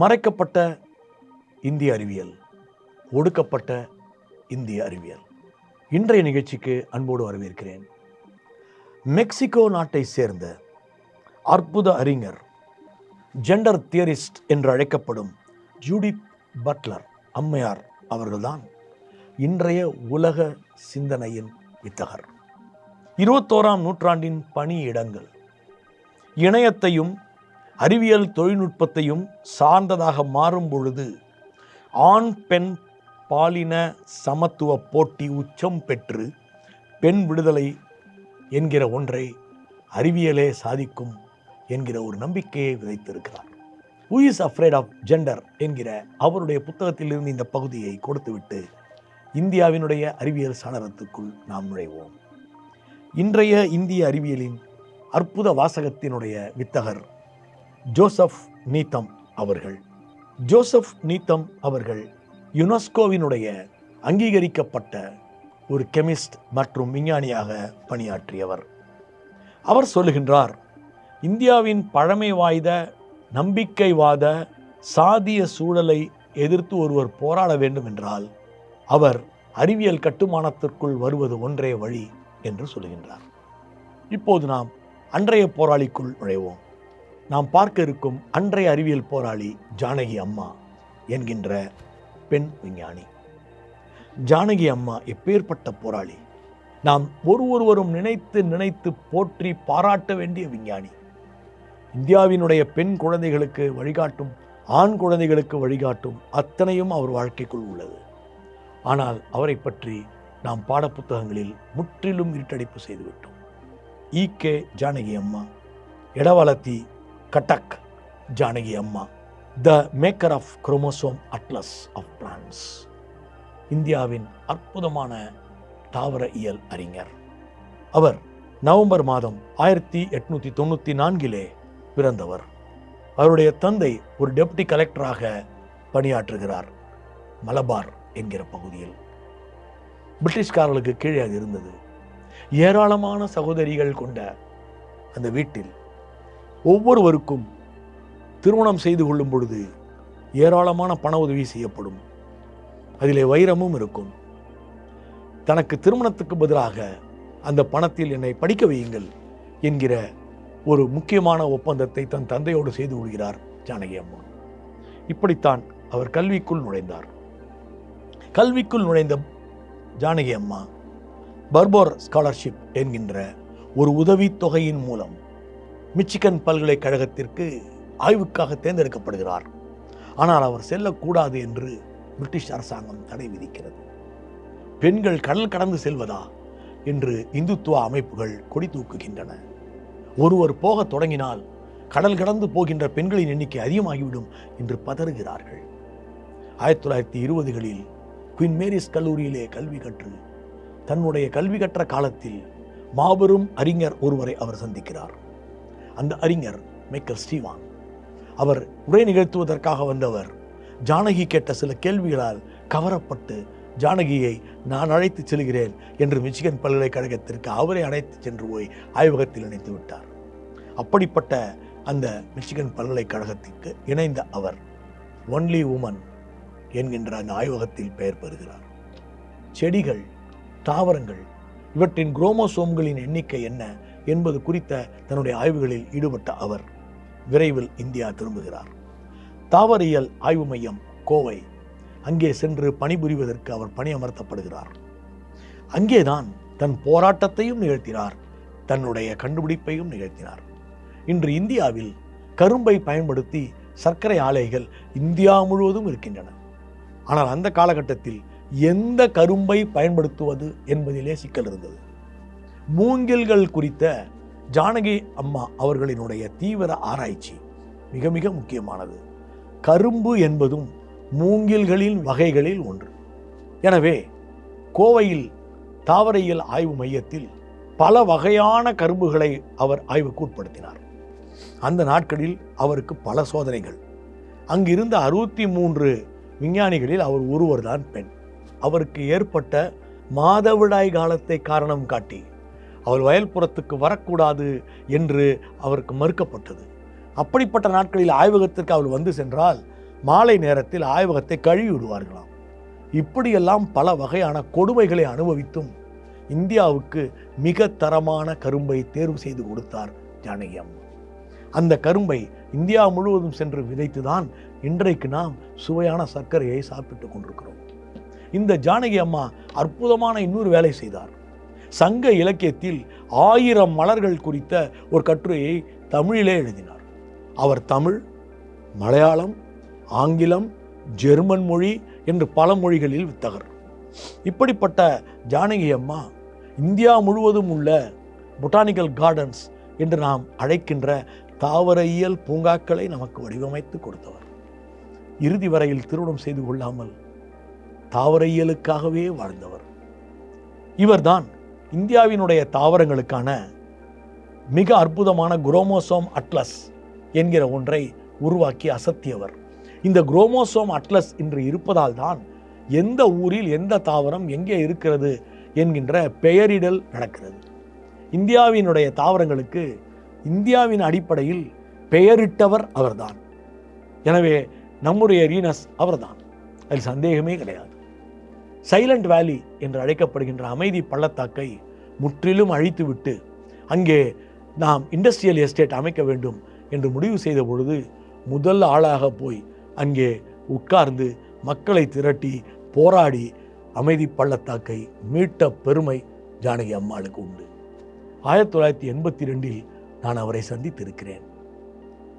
மறைக்கப்பட்ட இந்திய அறிவியல் ஒடுக்கப்பட்ட இந்திய அறிவியல். இன்றைய நிகழ்ச்சிக்கு அன்போடு வரவேற்கிறேன். மெக்சிகோ நாட்டை சேர்ந்த அற்புத அறிஞர் ஜெண்டர் தியரிஸ்ட் என்று அழைக்கப்படும் ஜூடித் பட்லர் அம்மையார் அவர்கள்தான் இன்றைய உலக சிந்தனையின் வித்தகர் இருபத்தோராம் நூற்றாண்டின் பணியிடங்கள் இணையத்தையும் அறிவியல் தொழில்நுட்பத்தையும் சார்ந்ததாக மாறும் பொழுது ஆண் பெண் பாலின சமத்துவ போட்டி உச்சம் பெற்று பெண் விடுதலை என்கிற ஒன்றை அறிவியலே சாதிக்கும் என்கிற ஒரு நம்பிக்கையை விதைத்திருக்கிறார். Who is afraid of gender என்கிற அவருடைய புத்தகத்திலிருந்து இந்த பகுதியை கொடுத்துவிட்டு இந்தியாவினுடைய அறிவியல் சாளரத்துக்குள் நாம் நுழைவோம். இன்றைய இந்திய அறிவியலின் அற்புத வாசகத்தினுடைய வித்தகர் ஜோசப் நீத்தம் அவர்கள். ஜோசப் நீத்தம் அவர்கள் யுனெஸ்கோவினுடைய அங்கீகரிக்கப்பட்ட ஒரு கெமிஸ்ட் மற்றும் விஞ்ஞானியாக பணியாற்றியவர். அவர் சொல்லுகின்றார் இந்தியாவின் பழமை வாய்ந்த நம்பிக்கைவாத சாதிய சூழலை எதிர்த்து ஒருவர் போராட வேண்டும் என்றால் அவர் அறிவியல் கட்டுமானத்திற்குள் வருவது ஒன்றே வழி என்று சொல்லுகின்றார். இப்போது நாம் அன்றைய போராளிக்குள் நுழைவோம். நாம் பார்க்க இருக்கும் அன்றைய அறிவியல் போராளி ஜானகி அம்மா என்கின்ற பெண் விஞ்ஞானி. ஜானகி அம்மா எப்பேற்பட்ட போராளி? நாம் ஒரு ஒருவரும் நினைத்து நினைத்து போற்றி பாராட்ட வேண்டிய விஞ்ஞானி. இந்தியாவினுடைய பெண் குழந்தைகளுக்கு வழிகாட்டும் ஆண் குழந்தைகளுக்கு வழிகாட்டும் அத்தனையும் அவர் வாழ்க்கைக்குள் உள்ளது. ஆனால் அவரை பற்றி நாம் பாடப்புத்தகங்களில் முற்றிலும் இருட்டடைப்பு செய்துவிட்டோம். ஈ கே ஜானகி அம்மா Edavaleth Kakkat Janaki Amma the maker of chromosome atlas of plants இந்தியாவின் அற்புதமான தாவர இயல் அறிஞர். அவர் நவம்பர் மாதம் ஆயிரத்தி எட்நூத்தி தொண்ணூற்றி நான்கிலே பிறந்தவர். அவருடைய தந்தை ஒரு டெப்டி கலெக்டராக பணியாற்றுகிறார் மலபார் என்கிற பகுதியில். பிரிட்டிஷ்காரர்களுக்கு கீழே அது இருந்தது. ஏராளமான சகோதரிகள் கொண்ட அந்த வீட்டில் ஒவ்வொருவருக்கும் திருமணம் செய்து கொள்ளும் பொழுது ஏராளமான பண உதவி செய்யப்படும். அதிலே வைரமும் இருக்கும். தனக்கு திருமணத்துக்கு பதிலாக அந்த பணத்தில் என்னை படிக்க வையுங்கள் என்கிற ஒரு முக்கியமான ஒப்பந்தத்தை தன் தந்தையோடு செய்து கொள்கிறார் ஜானகி அம்மா. இப்படித்தான் அவர் கல்விக்குள் நுழைந்தார். கல்விக்குள் நுழைந்த ஜானகி அம்மா பர்போர் ஸ்காலர்ஷிப் என்கின்ற ஒரு உதவித் தொகையின் மூலம் மிச்சிகன் பல்கலைக்கழகத்திற்கு ஆய்வுக்காக தேர்ந்தெடுக்கப்படுகிறார். ஆனால் அவர் செல்லக்கூடாது என்று பிரிட்டிஷ் அரசாங்கம் தடை விதிக்கிறது. பெண்கள் கடல் கடந்து செல்வதா என்று இந்துத்துவ அமைப்புகள் கொடி தூக்குகின்றன. ஒருவர் போகத் தொடங்கினால் கடல் கடந்து போகின்ற பெண்களின் எண்ணிக்கை அதிகமாகிவிடும் என்று பதறுகிறார்கள். ஆயிரத்தி தொள்ளாயிரத்தி இருபதுகளில் குயின் மேரிஸ் கல்லூரியிலே கல்வி கற்று தன்னுடைய கல்வி கற்ற காலத்தில் மாபெரும் அறிஞர் ஒருவரை அவர் சந்திக்கிறார். அந்த அறிஞர் மேக்கர் ஸ்டீவான் அவர் உரை நிகழ்த்துவதற்காக வந்தவர். ஜானகி கேட்ட சில கேள்விகளால் கவரப்பட்டு ஜானகியை நான் அழைத்து செல்கிறேன் என்று மிச்சிகன் பல்கலைக்கழகத்திற்கு அவரை அழைத்து சென்று போய் ஆய்வகத்தில் இணைத்து விட்டார். அப்படிப்பட்ட அந்த மிச்சிகன் பல்கலைக்கழகத்திற்கு இணைந்த அவர் ஒன்லி உமன் என்கின்ற அந்த ஆய்வகத்தில் பெயர் பெறுகிறார். செடிகள் தாவரங்கள் இவற்றின் குரோமோசோம்களின் எண்ணிக்கை என்ன என்பது குறித்த தன்னுடைய ஆய்வுகளில் ஈடுபட்ட அவர் விரைவில் இந்தியா திரும்புகிறார். தாவரியல் ஆய்வு மையம் கோவை. அங்கே சென்று பணிபுரிவதற்கு அவர் பணியமர்த்தப்படுகிறார். அங்கேதான் தன் போராட்டத்தையும் நிகழ்த்தினார் தன்னுடைய கண்டுபிடிப்பையும் நிகழ்த்தினார். இன்று இந்தியாவில் கரும்பை பயன்படுத்தி சர்க்கரை ஆலைகள் இந்தியா முழுவதும் இருக்கின்றன. ஆனால் அந்த காலகட்டத்தில் எந்த கரும்பை பயன்படுத்துவது என்பதிலே சிக்கல் இருந்தது. மூங்கில்கள் குறித்த ஜானகி அம்மா அவர்களினுடைய தீவிர ஆராய்ச்சி மிக மிக முக்கியமானது. கரும்பு என்பதும் மூங்கில்களின் வகைகளில் ஒன்று. எனவே கோவையில் தாவரையியல் ஆய்வு மையத்தில் பல வகையான கரும்புகளை அவர் ஆய்வுக்கு உட்படுத்தினார். அந்த நாட்களில் அவருக்கு பல சோதனைகள். அங்கிருந்த அறுபத்தி மூன்று விஞ்ஞானிகளில் அவர் ஒருவர்தான் பெண். அவருக்கு ஏற்பட்ட மாதவிடாய் காலத்தை காரணம் காட்டி அவள் வயல்புறத்துக்கு வரக்கூடாது என்று அவருக்கு மறுக்கப்பட்டது. அப்படிப்பட்ட நாட்களில் ஆய்வகத்திற்கு அவள் வந்து சென்றால் மாலை நேரத்தில் ஆய்வகத்தை கழுவி விடுவார்களாம் இப்படியெல்லாம் பல வகையான கொடுமைகளை அனுபவித்தும் இந்தியாவுக்கு மிக தரமான கரும்பை தேர்வு செய்து கொடுத்தார் ஜானகி அம்மா அந்த கரும்பை இந்தியா முழுவதும் சென்று விதைத்துதான் இன்றைக்கு நாம் சுவையான சர்க்கரையை சாப்பிட்டு கொண்டிருக்கிறோம். இந்த ஜானகி அம்மா அற்புதமான இன்னொரு வேலை செய்தார். சங்க இலக்கியத்தில் ஆயிரம் மலர்கள் குறித்த ஒரு கட்டுரையை தமிழிலே எழுதினார். அவர் தமிழ் மலையாளம் ஆங்கிலம் ஜெர்மன் மொழி என்று பல மொழிகளில் வித்தகர். இப்படிப்பட்ட ஜானகி அம்மா இந்தியா முழுவதும் உள்ள பொட்டானிக்கல் கார்டன்ஸ் என்று நாம் அழைக்கின்ற தாவரையியல் பூங்காக்களை நமக்கு வடிவமைத்து கொடுத்தவர். இறுதி வரையில் திருமணம் செய்து கொள்ளாமல் தாவரையியலுக்காகவே வாழ்ந்தவர். இவர்தான் இந்தியாவினுடைய தாவரங்களுக்கான மிக அற்புதமான குரோமோசோம் அட்லஸ் என்கிற ஒன்றை உருவாக்கி அசத்தியவர். இந்த குரோமோசோம் அட்லஸ் இன்று இருப்பதால் தான் எந்த ஊரில் எந்த தாவரம் எங்கே இருக்கிறது என்கின்ற பெயரிடல் நடக்கிறது. இந்தியாவினுடைய தாவரங்களுக்கு இந்தியாவின் அடிப்படையில் பெயரிட்டவர் அவர்தான். எனவே நம்முடைய ரீனஸ் அவர்தான். அதில் சந்தேகமே கிடையாது. சைலண்ட் வேலி என்று அழைக்கப்படுகின்ற அமைதி பள்ளத்தாக்கை முற்றிலும் அழித்துவிட்டு அங்கே நாம் இண்டஸ்ட்ரியல் எஸ்டேட் அமைக்க வேண்டும் என்று முடிவு செய்த பொழுது முதல் ஆளாக போய் அங்கே உட்கார்ந்து மக்களை திரட்டி போராடி அமைதி பள்ளத்தாக்கை மீட்ட பெருமை ஜானகி அம்மாளுக்கு உண்டு. ஆயிரத்தி தொள்ளாயிரத்தி எண்பத்தி ரெண்டில் நான் அவரை சந்தித்திருக்கிறேன்.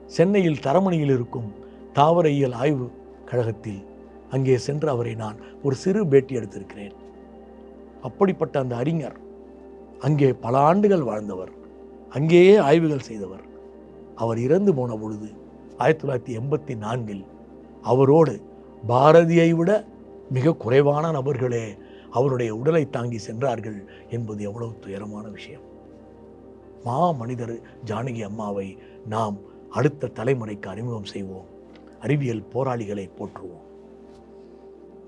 சென்னையில் தரமணியில் இருக்கும் தாவரையியல் ஆய்வு கழகத்தில் அங்கே சென்று அவரை நான் ஒரு சிறு பேட்டி எடுத்திருக்கிறேன். அப்படிப்பட்ட அந்த அறிஞர் அங்கே பல ஆண்டுகள் வாழ்ந்தவர். அங்கேயே ஆய்வுகள் செய்தவர். அவர் இறந்து போன பொழுது ஆயிரத்தி தொள்ளாயிரத்தி எண்பத்தி நான்கில் அவரோடு பாரதியை விட மிக குறைவான நபர்களே அவருடைய உடலை தாங்கி சென்றார்கள் என்பது எவ்வளவு துயரமான விஷயம். மா மனிதர் ஜானகி அம்மாவை நாம் அடுத்த தலைமுறைக்கு அறிமுகம் செய்வோம். அறிவியல் போராளிகளை போற்றுவோம்.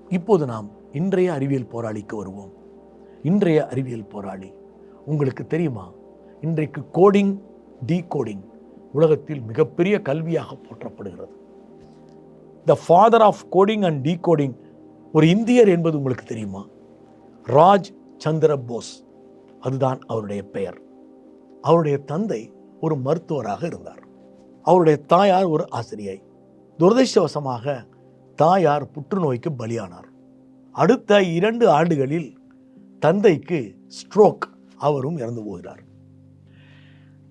இப்போது நாம் இன்றைய அறிவியல் போராளிக்கு வருவோம். இன்றைய அறிவியல் போராளி உங்களுக்கு தெரியுமா? இன்றைக்கு கோடிங் டீகோடிங் உலகத்தில் மிகப்பெரிய கல்வியாக போற்றப்படுகிறது. The father of coding and decoding ஒரு இந்தியர் என்பது உங்களுக்கு தெரியுமா? ராஜ் சந்திர போஸ். அதுதான் அவருடைய பெயர். அவருடைய தந்தை ஒரு மருத்துவராக இருந்தார். அவருடைய தாயார் ஒரு ஆசிரியை. துரதிருஷ்டவசமாக தாயார் புற்றுநோய்க்கு பலியானார். அடுத்த இரண்டு ஆண்டுகளில் தந்தைக்கு ஸ்ட்ரோக் அவரும் இறந்து போகிறார்.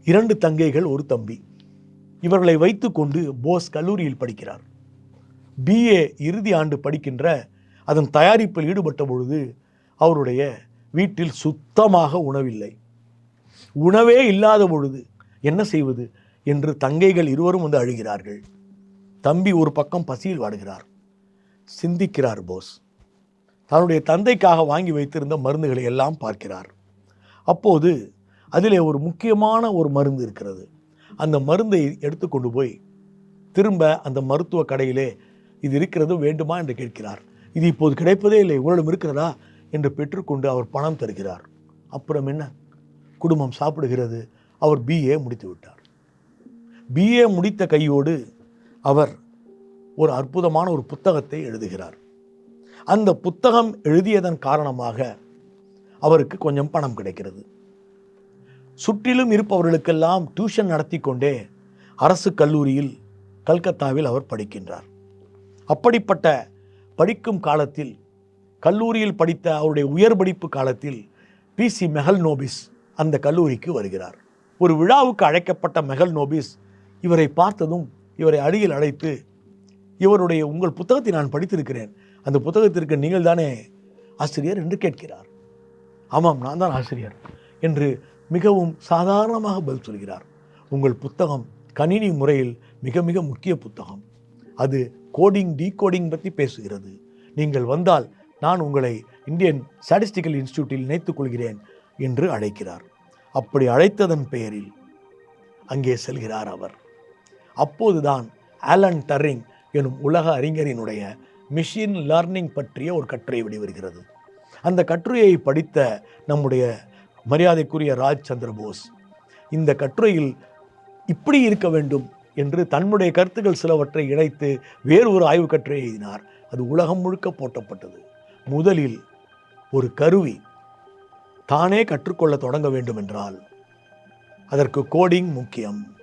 இரண்டு தங்கைகள் ஒரு தம்பி. இவர்களை வைத்துக்கொண்டு போஸ் கல்லூரியில் படிக்கிறார். பிஏ இறுதி ஆண்டு படிக்கின்ற அதன் தயாரிப்பில் ஈடுபட்ட பொழுது அவருடைய வீட்டில் சுத்தமாக உணவில்லை. உணவே இல்லாத பொழுது என்ன செய்வது என்று தங்கைகள் இருவரும் வந்து அழுகிறார்கள். தம்பி ஒரு பக்கம் பசியில் வாடுகிறார். சிந்திக்கிறார் போஸ். தன்னுடைய தந்தைக்காக வாங்கி வைத்திருந்த மருந்துகளை எல்லாம் பார்க்கிறார். அப்போது அதிலே ஒரு முக்கியமான ஒரு மருந்து இருக்கிறது. அந்த மருந்தை எடுத்து கொண்டு போய் திரும்ப அந்த மருத்துவ கடையிலே இது இருக்கிறது வேண்டுமா? என்று கேட்கிறார். இது இப்போது கிடைப்பதே இல்லை உங்களிடம் இருக்கிறதா? என்று பெற்றுக்கொண்டு அவர் பணம் தருகிறார். அப்புறம் என்ன? குடும்பம் சாப்பிடுகிறது. அவர் பிஏ முடித்து விட்டார். பிஏ முடித்த கையோடு அவர் ஒரு அற்புதமான ஒரு புத்தகத்தை எழுதுகிறார். அந்த புத்தகம் எழுதியதன் காரணமாக அவருக்கு கொஞ்சம் பணம் கிடைக்கிறது. சுற்றிலும் இருப்பவர்களுக்கெல்லாம் டியூஷன் நடத்தி கொண்டே அரசு கல்லூரியில் கல்கத்தாவில் அவர் படிக்கின்றார். அப்படிப்பட்ட படிக்கும் காலத்தில் கல்லூரியில் படித்த அவருடைய உயர் படிப்பு காலத்தில் பிசி மெஹல் நோபிஸ் அந்த கல்லூரிக்கு வருகிறார். ஒரு விழாவுக்கு அழைக்கப்பட்ட மெஹல் நோபிஸ் இவரை பார்த்ததும் இவரை அருகில் அழைத்து இவருடைய உங்கள் புத்தகத்தை நான் படித்திருக்கிறேன். அந்த புத்தகத்திற்கு நீங்கள் தானே ஆசிரியர்? என்று கேட்கிறார். ஆமாம் நான் தான் ஆசிரியர் என்று மிகவும் சாதாரணமாக பதில் சொல்கிறார். உங்கள் புத்தகம் கணினி முறையில் மிக மிக முக்கிய புத்தகம். அது கோடிங் டீகோடிங் பற்றி பேசுகிறது. நீங்கள் வந்தால் நான் உங்களை இந்தியன் ஸ்டாட்டிஸ்டிக்கல் இன்ஸ்டியூட்டில் இணைத்துக் கொள்கிறேன் என்று அழைக்கிறார். அப்படி அழைத்ததன் பெயரில் அங்கே செல்கிறார் அவர். அப்போதுதான் ஆலன் டர்ரிங் எனும் உலக அறிஞரினுடைய மிஷின் லேர்னிங் பற்றிய ஒரு கட்டுரை வெளிவருகிறது. அந்த கட்டுரையை படித்த நம்முடைய மரியாதைக்குரிய ராஜ் சந்திர போஸ் இந்த கட்டுரையில் இப்படி இருக்க வேண்டும் என்று தன்னுடைய கருத்துக்கள் சிலவற்றை இணைத்து வேறு ஒரு ஆய்வு கட்டுரை எழுதினார். அது உலகம் முழுக்க போட்டப்பட்டது முதலில் ஒரு கருவி தானே கற்றுக்கொள்ள தொடங்க வேண்டும் என்றால் அதற்கு கோடிங் முக்கியம்.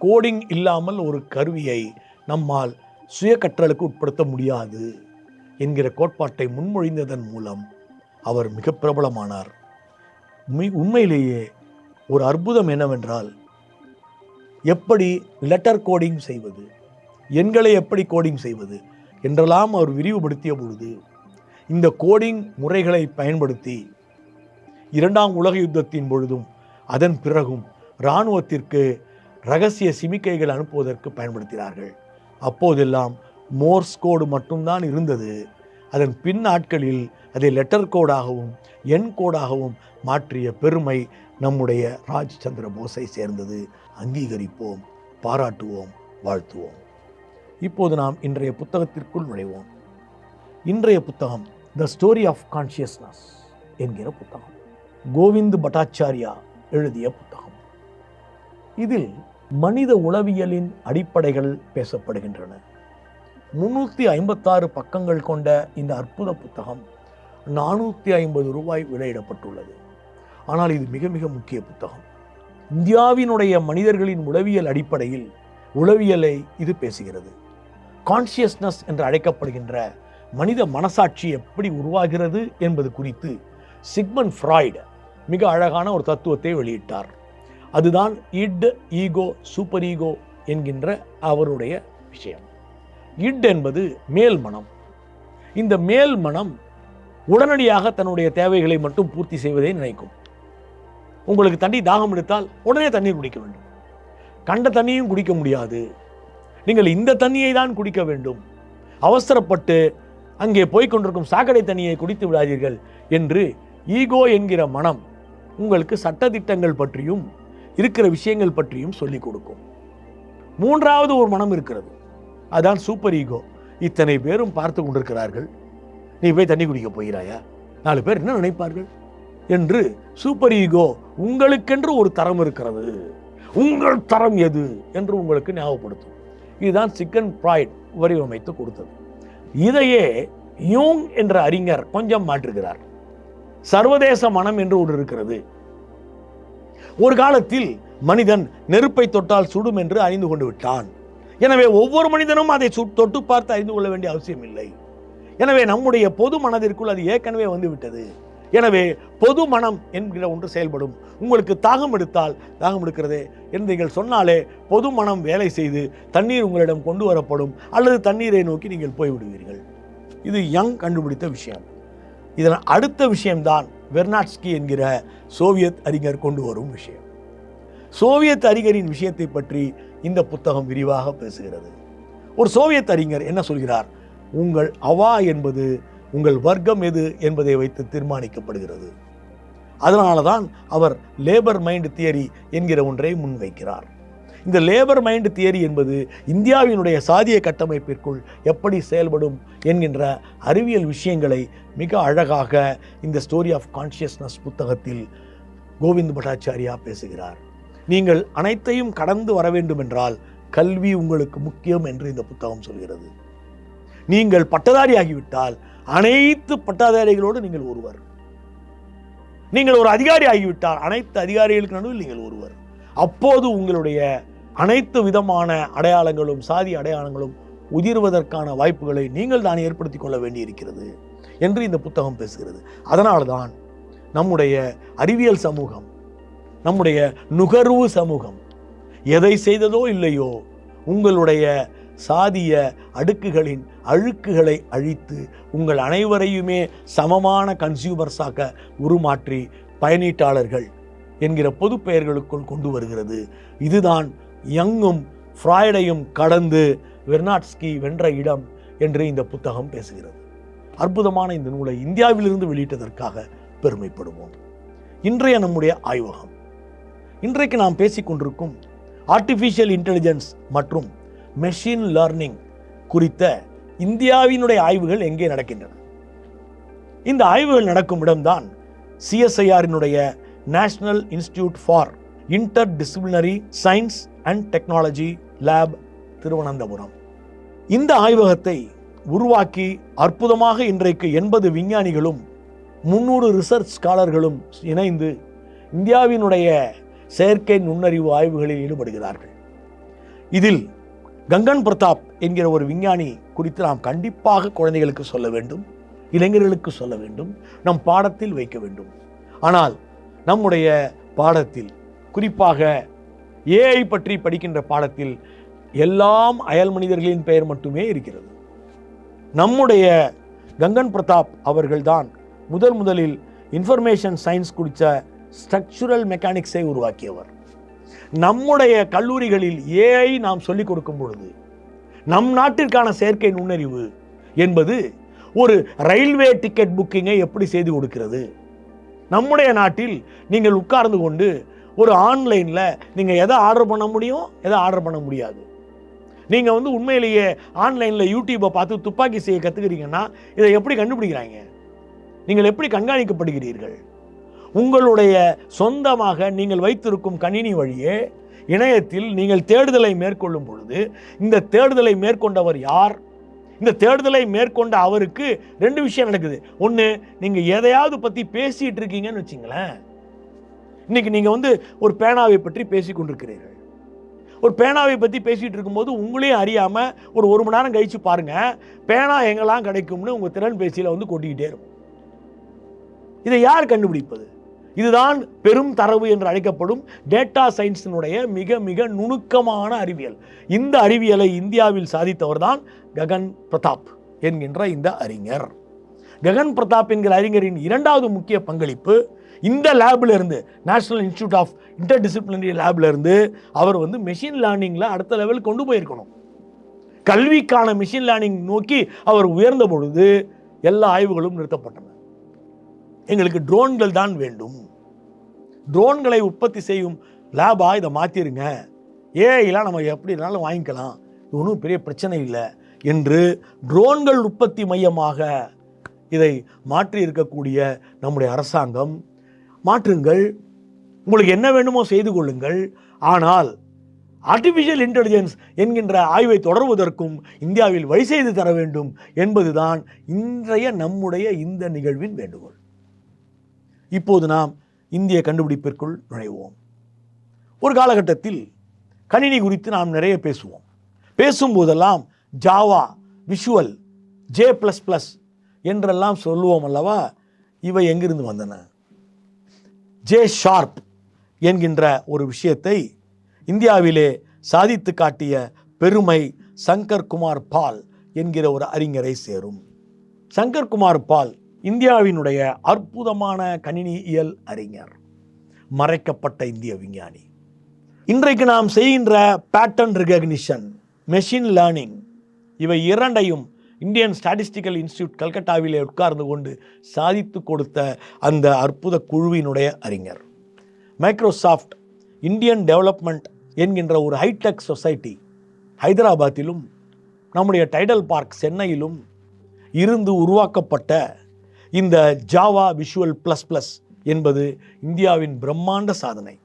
கோடிங் இல்லாமல் ஒரு கருவியை நம்மால் சுய கற்றலுக்கு உட்படுத்த முடியாது. என்கிற கோட்பாட்டை முன்மொழிந்ததன் மூலம் அவர் மிக பிரபலமானார். உண்மை- உண்மையிலேயே ஒரு அற்புதம் என்னவென்றால் எப்படி லெட்டர் கோடிங் செய்வது எண்களை எப்படி கோடிங் செய்வது என்றெல்லாம் அவர் விரிவுபடுத்திய பொழுது இந்த கோடிங் முறைகளை பயன்படுத்தி இரண்டாம் உலக யுத்தத்தின் பொழுதும் அதன் பிறகும் இராணுவத்திற்கு ரகசிய சிமிக்கைகள் அனுப்புவதற்கு பயன்படுத்தினார்கள். அப்போதெல்லாம் மோர்ஸ் கோடு மட்டும்தான் இருந்தது. அதன் பின் நாட்களில் அதை லெட்டர் கோடாகவும் எண் கோடாகவும் மாற்றிய பெருமை நம்முடைய ராஜ் சந்திர போஸை சேர்ந்தது. அங்கீகரிப்போம் பாராட்டுவோம் வாழ்த்துவோம். இப்போது நாம் இன்றைய புத்தகத்திற்குள் நுழைவோம். இன்றைய புத்தகம் த ஸ்டோரி ஆஃப் கான்ஷியஸ்னஸ் என்கிற புத்தகம். கோவிந்த் பட்டாச்சாரியா எழுதிய புத்தகம். இதில் மனித உளவியலின் அடிப்படைகள் பேசப்படுகின்றன. முன்னூற்றி ஐம்பத்தாறு பக்கங்கள் கொண்ட இந்த அற்புத புத்தகம் நானூற்றி ஐம்பது ரூபாய் விலையிடப்பட்டுள்ளது. ஆனால் இது மிக மிக முக்கிய புத்தகம். இந்தியாவினுடைய மனிதர்களின் உளவியல் அடிப்படையில் உளவியலை இது பேசுகிறது. கான்ஷியஸ்னஸ் என்று அழைக்கப்படுகின்ற மனித மனசாட்சி எப்படி உருவாகிறது என்பது குறித்து சிக்மன் ஃப்ராய்டு மிக அழகான ஒரு தத்துவத்தை வெளியிட்டார். அதுதான் இட் ஈகோ சூப்பர் ஈகோ என்கின்ற அவருடைய விஷயம். இட் என்பது மேல் மனம். இந்த மேல் மனம் உடனடியாக தன்னுடைய தேவைகளை மட்டும் பூர்த்தி செய்வதை நினைக்கும். உங்களுக்கு தண்ணி தாகம் எடுத்தால் உடனே தண்ணீர் குடிக்க வேண்டும். கண்ட தண்ணியும் குடிக்க முடியாது. நீங்கள் இந்த தண்ணியை தான் குடிக்க வேண்டும். அவசரப்பட்டு அங்கே போய்க் கொண்டிருக்கும் சாக்கடை தண்ணியை குடித்து விடாதீர்கள் என்று ஈகோ என்கிற மனம் உங்களுக்கு சட்டத்திட்டங்கள் பற்றியும் இருக்கிற விஷயங்கள் பற்றியும் சொல்லிக் கொடுக்கும். மூன்றாவது ஒரு மனம் இருக்கிறது. அதான் சூப்பர் ஈகோ இத்தனை பேரும் பார்த்து கொண்டிருக்கிறார்கள். நீ போய் தண்ணி குடிக்க போகிறாயா? நாலு பேர் என்ன நினைப்பார்கள்? என்று சூப்பர் ஈகோ உங்களுக்கென்று ஒரு தரம் இருக்கிறது. உங்கள் தரம் எது? என்று உங்களுக்கு ஞாபகப்படுத்தும். இதுதான் சிக்கன் ப்ராய்ட் வடிவமைத்து கொடுத்தது. இதையே யூங் என்ற அறிஞர் கொஞ்சம் மாற்றுகிறார். சர்வதேச மனம் என்று ஒன்று இருக்கிறது. ஒரு காலத்தில் மனிதன் நெருப்பை தொட்டால் சுடும் என்று அறிந்து கொண்டு விட்டான். எனவே ஒவ்வொரு மனிதனும் அதை தொட்டு பார்த்து அறிந்து கொள்ள வேண்டிய அவசியம் இல்லை. எனவே நம்முடைய பொது மனதிற்குள் அது ஏற்கனவே வந்துவிட்டது. எனவே பொது மனம் என்கிற ஒன்று செயல்படும். உங்களுக்கு தாகம் எடுத்தால் தாகம் எடுக்கிறதே என்று நீங்கள் சொன்னாலே பொது மனம் வேலை செய்து தண்ணீர் உங்களிடம் கொண்டு வரப்படும் அல்லது தண்ணீரை நோக்கி நீங்கள் போய்விடுவீர்கள். இது யங் கண்டுபிடித்த விஷயம். இதன் அடுத்த விஷயம்தான் வெர்னாட்ஸ்கி என்கிற சோவியத் அறிஞர் கொண்டு வரும் விஷயம். சோவியத் அறிஞரின் விஷயத்தை பற்றி இந்த புத்தகம் விரிவாக பேசுகிறது. ஒரு சோவியத் அறிஞர் என்ன சொல்கிறார்? உங்கள் அவா என்பது உங்கள் வர்க்கம் எது என்பதை வைத்து தீர்மானிக்கப்படுகிறது. அதனால தான் அவர் லேபர் மைண்ட் தியரி என்கிற ஒன்றை முன்வைக்கிறார். இந்த லேபர் மைண்ட் தியரி என்பது இந்தியாவினுடைய சாதிய கட்டமைப்பிற்குள் எப்படி செயல்படும் என்கின்ற அறிவியல் விஷயங்களை மிக அழகாக இந்த ஸ்டோரி ஆஃப் கான்ஷியஸ்னஸ் புத்தகத்தில் கோவிந்த் பட்டாச்சாரியா பேசுகிறார். நீங்கள் அனைத்தையும் கடந்து வர வேண்டும் என்றால் கல்வி உங்களுக்கு முக்கியம் என்று இந்த புத்தகம் சொல்கிறது. நீங்கள் பட்டதாரி ஆகிவிட்டால் அனைத்து பட்டதாரிகளோடு நீங்கள் ஒருவர். நீங்கள் ஒரு அதிகாரி ஆகிவிட்டால் அனைத்து அதிகாரிகளுக்கு நடுவில் நீங்கள் ஒருவர். அப்போது உங்களுடைய அனைத்து விதமான அடையாளங்களும் சாதி அடையாளங்களும் உதிர்வதற்கான வாய்ப்புகளை நீங்கள் தான் ஏற்படுத்தி கொள்ள வேண்டியிருக்கிறது என்று இந்த புத்தகம் பேசுகிறது. அதனால்தான் நம்முடைய அறிவியல் சமூகம் நம்முடைய நுகர்வு சமூகம் எதை செய்ததோ இல்லையோ உங்களுடைய சாதிய அடுக்குகளின் அழுக்குகளை அழித்து உங்கள் அனைவரையுமே சமமான கன்சியூமர்ஸாக உருமாற்றி பயனீட்டாளர்கள் என்கிற பொது பெயர்களுக்குள் கொண்டு வருகிறது. இதுதான் யங்கும் ஃப்ராய்டையும் கடந்து வெர்னாட்ஸ்கி வென்ற இடம் என்று இந்த புத்தகம் பேசுகிறது. அற்புதமான இந்த நூலை இந்தியாவிலிருந்து வெளியிட்டதற்காக பெருமைப்படுவோம். இன்றைய நம்முடைய ஆய்வகம் இன்றைக்கு நாம் பேசிக்கொண்டிருக்கும் ஆர்டிஃபிஷியல் இன்டெலிஜென்ஸ் மற்றும் மெஷின் லேர்னிங் குறித்த இந்தியாவினுடைய ஆய்வுகள் எங்கே நடக்கின்றன? இந்த ஆய்வுகள் நடக்கும் இடம்தான் சிஎஸ்ஐஆரினுடைய national institute for interdisciplinary science and technology lab Thiruvananthapuram. இந்த ஆய்வகத்தை உருவாக்கி அற்புதமாக இன்றைக்கு எண்பது விஞ்ஞானிகளும் முன்னூறு ரிசர்ச் ஸ்காலர்களும் இணைந்து இந்தியாவினுடைய செயற்கை நுண்ணறிவு ஆய்வுகளில் ஈடுபடுகிறார்கள். இதில் கங்கன் பிரதாப் என்கிற ஒரு விஞ்ஞானி குறித்து நாம் கண்டிப்பாக குழந்தைகளுக்கு சொல்ல வேண்டும் இளைஞர்களுக்கு சொல்ல வேண்டும் நம் பாடத்தில் வைக்க வேண்டும். ஆனால் நம்முடைய பாடத்தில் குறிப்பாக ஏஐ பற்றி படிக்கின்ற பாடத்தில் எல்லாம் அயல் மனிதர்களின் பெயர் மட்டுமே இருக்கிறது. நம்முடைய கங்கன் பிரதாப் அவர்கள்தான் முதல் முதலில் இன்ஃபர்மேஷன் சயின்ஸ் குறித்த ஸ்ட்ரக்சுரல் மெக்கானிக்ஸை உருவாக்கியவர். நம்முடைய கல்லூரிகளில் ஏஐ நாம் சொல்லிக் கொடுக்கும் பொழுது நம் நாட்டிற்கான செயற்கை நுண்ணறிவு என்பது ஒரு ரயில்வே டிக்கெட் புக்கிங்கை எப்படி செய்து கொடுக்கிறது? நம்முடைய நாட்டில் நீங்கள் உட்கார்ந்து கொண்டு ஒரு ஆன்லைனில் நீங்கள் எதை ஆர்டர் பண்ண முடியும் எதை ஆர்டர் பண்ண முடியாது. நீங்கள் வந்து உண்மையிலேயே ஆன்லைனில் யூடியூப்பை பார்த்து துப்பாக்கி செய்ய கற்றுக்கிறீங்கன்னா இதை எப்படி கண்டுபிடிக்கிறாங்க? நீங்கள் எப்படி கண்காணிக்கப்படுகிறீர்கள்? உங்களுடைய சொந்தமாக நீங்கள் வைத்திருக்கும் கணினி வழியே இணையத்தில் நீங்கள் தேடுதலை மேற்கொள்ளும் பொழுது இந்த தேடுதலை மேற்கொண்டவர் யார்? இந்த தேடுதலை மேற்கொண்ட அவருக்கு ரெண்டு விஷயம் நடக்குது. ஒன்று நீங்கள் எதையாவது பற்றி பேசிகிட்டு இருக்கீங்கன்னு வச்சிங்களேன். இன்றைக்கி நீங்கள் வந்து ஒரு பேனாவை பற்றி பேசி கொண்டிருக்கிறீர்கள். ஒரு பேனாவை பற்றி பேசிகிட்டு இருக்கும்போது உங்களையும் அறியாமல் ஒரு ஒரு மணி நேரம் கழித்து பாருங்கள் பேனா எங்கெல்லாம் கிடைக்கும்னு உங்கள் திறன் பேசியில் வந்து கொட்டிக்கிட்டே இருக்கும். இதை யார் கண்டுபிடிப்பது? இதுதான் பெரும் தரவு என்று அழைக்கப்படும் டேட்டா சயின்ஸினுடைய மிக மிக நுணுக்கமான அறிவியல். இந்த அறிவியலை இந்தியாவில் சாதித்தவர் தான் ககன் பிரதாப் என்கின்ற இந்த அறிஞர். ககன் பிரதாப் என்கிற அறிஞரின் இரண்டாவது முக்கிய பங்களிப்பு இந்த லேபில் இருந்து national institute of interdisciplinary லேபில் இருந்து அவர் வந்து மெஷின் லேர்னிங்கில் அடுத்த லெவல் கொண்டு போயிருக்கணும். கல்விக்கான மிஷின் லேர்னிங் நோக்கி அவர் உயர்ந்த பொழுது எல்லா ஆய்வுகளும் நிறுத்தப்பட்டன. எங்களுக்கு ட்ரோன்கள் தான் வேண்டும். ட்ரோன்களை உற்பத்தி செய்யும் லேபா இதை மாற்றிருங்க ஏஐலாம் நம்ம எப்படினாலும் வாங்கிக்கலாம். இது ஒன்றும் பெரிய பிரச்சனை இல்லை என்று ட்ரோன்கள் உற்பத்தி மையமாக இதை மாற்றி இருக்கக்கூடிய நம்முடைய அரசாங்கம் மாற்றுங்கள். உங்களுக்கு என்ன வேண்டுமோ செய்து கொள்ளுங்கள். ஆனால் ஆர்டிஃபிஷியல் இன்டெலிஜென்ஸ் என்கின்ற ஆய்வை தொடர்வதற்கும் இந்தியாவில் வழி செய்து தர வேண்டும் என்பதுதான் இன்றைய நம்முடைய இந்த நிகழ்வின் வேண்டுகோள். இப்போது நாம் இந்திய கண்டுபிடிப்பிற்குள் நுழைவோம். ஒரு காலகட்டத்தில் கணினி குறித்து நாம் நிறைய பேசுவோம். பேசும்போதெல்லாம் Java visual J plus plus என்றெல்லாம் சொல்லுவோம் அல்லவா? இவை எங்கிருந்து வந்தன? ஜே ஷார்ப் என்கின்ற ஒரு விஷயத்தை இந்தியாவிலே சாதித்து காட்டிய பெருமை சங்கர் குமார் பால் என்கிற ஒரு அறிஞரை சேரும். சங்கர் குமார் பால் இந்தியாவினுடைய அற்புதமான கணினியியல் அறிஞர் மறைக்கப்பட்ட இந்திய விஞ்ஞானி. இன்றைக்கு நாம் செய்கின்ற பேட்டர்ன் ரிகக்னிஷன் மெஷின் லேர்னிங் இவை இரண்டையும் இந்தியன் ஸ்டாட்டிஸ்டிக்கல் இன்ஸ்டியூட் கல்கட்டாவிலே உட்கார்ந்து கொண்டு சாதித்து கொடுத்த அந்த அற்புத குழுவினுடைய அறிஞர். மைக்ரோசாஃப்ட் இந்தியன் டெவலப்மெண்ட் என்கின்ற ஒரு ஹைடெக் சொசைட்டி ஹைதராபாத்திலும் நம்முடைய டைடல் பார்க் சென்னையிலும் இருந்து உருவாக்கப்பட்ட இந்த ஜாவா விஷுவல் ப்ளஸ் ப்ளஸ் என்பது இந்தியாவின் பிரம்மாண்ட சாதனை.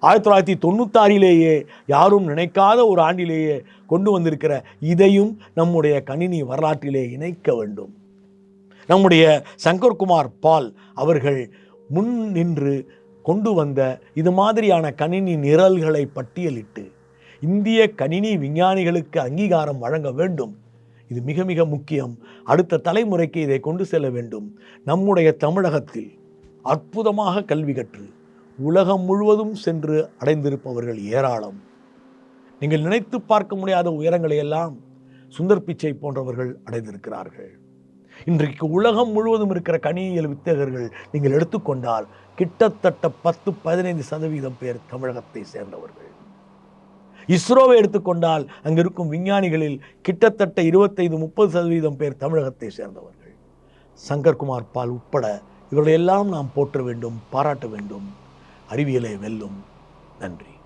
ஆயிரத்தி தொள்ளாயிரத்தி தொண்ணூத்தாறிலேயே யாரும் நினைக்காத ஒரு ஆண்டிலேயே கொண்டு வந்திருக்கிற இதையும் நம்முடைய கணினி வரலாற்றிலே இணைக்க வேண்டும். நம்முடைய சங்கர்குமார் பால் அவர்கள் முன் நின்று கொண்டு வந்த இது மாதிரியான கணினி நிரல்களை பட்டியலிட்டு இந்திய கணினி விஞ்ஞானிகளுக்கு அங்கீகாரம் வழங்க வேண்டும். இது மிக மிக முக்கியம். அடுத்த தலைமுறைக்கு இதை கொண்டு செல்ல வேண்டும். நம்முடைய தமிழகத்தில் அற்புதமாக கல்வி கற்று உலகம் முழுவதும் சென்று அடைந்திருப்பவர்கள் ஏராளம். நீங்கள் நினைத்து பார்க்க முடியாத உயரங்களை எல்லாம் சுந்தர் பிச்சை போன்றவர்கள் அடைந்திருக்கிறார்கள். இன்றைக்கு உலகம் முழுவதும் இருக்கிற கணியியல் வித்தகர்கள் நீங்கள் எடுத்துக்கொண்டால் கிட்டத்தட்ட பத்து பதினைந்து சதவீதம் பேர் தமிழகத்தை சேர்ந்தவர்கள். இஸ்ரோவை எடுத்துக்கொண்டால் அங்கே இருக்கும் விஞ்ஞானிகளில் கிட்டத்தட்ட இருபத்தைந்து முப்பது சதவீதம் பேர் தமிழகத்தை சேர்ந்தவர்கள். சங்கர்குமார் பால் உட்பட இவர்களையெல்லாம் நாம் போற்ற வேண்டும் பாராட்ட வேண்டும். அறிவியலை வெல்லும். நன்றி.